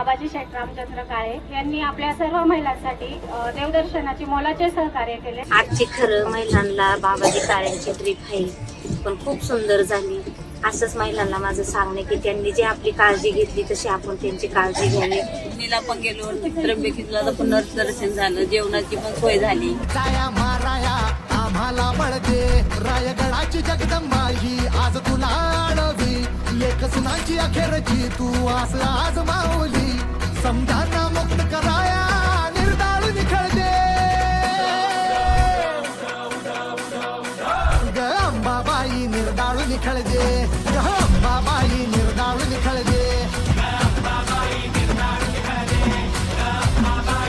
शेठ रामचंद्र काळे यांनी आपल्या सर्व महिलांसाठी देवदर्शनाची मोलाचे सहकार्य केले. आजची खरं महिलांना बाबाजी काळ्यांची ट्रिप आहे पण खूप सुंदर झाली. असंच महिलांना माझं सांगणे की त्यांनी जी आपली काळजी घेतली तशी आपण त्यांची काळजी घ्यावी. मीला पण गेलो त्र्यंबकेश्वरला तर पुनर्दर्शन झालं जेवणाची पण सोय झाली. आम्हाला बळदे रायगडाची जगदंबा ही आज तुला आडवी. लेख सुनाची अखेरची तू आज आज माऊली समजाता मुक्त कराया निर्दाळ निखळते. ग अंबाबाई निर्दाळ निखळते.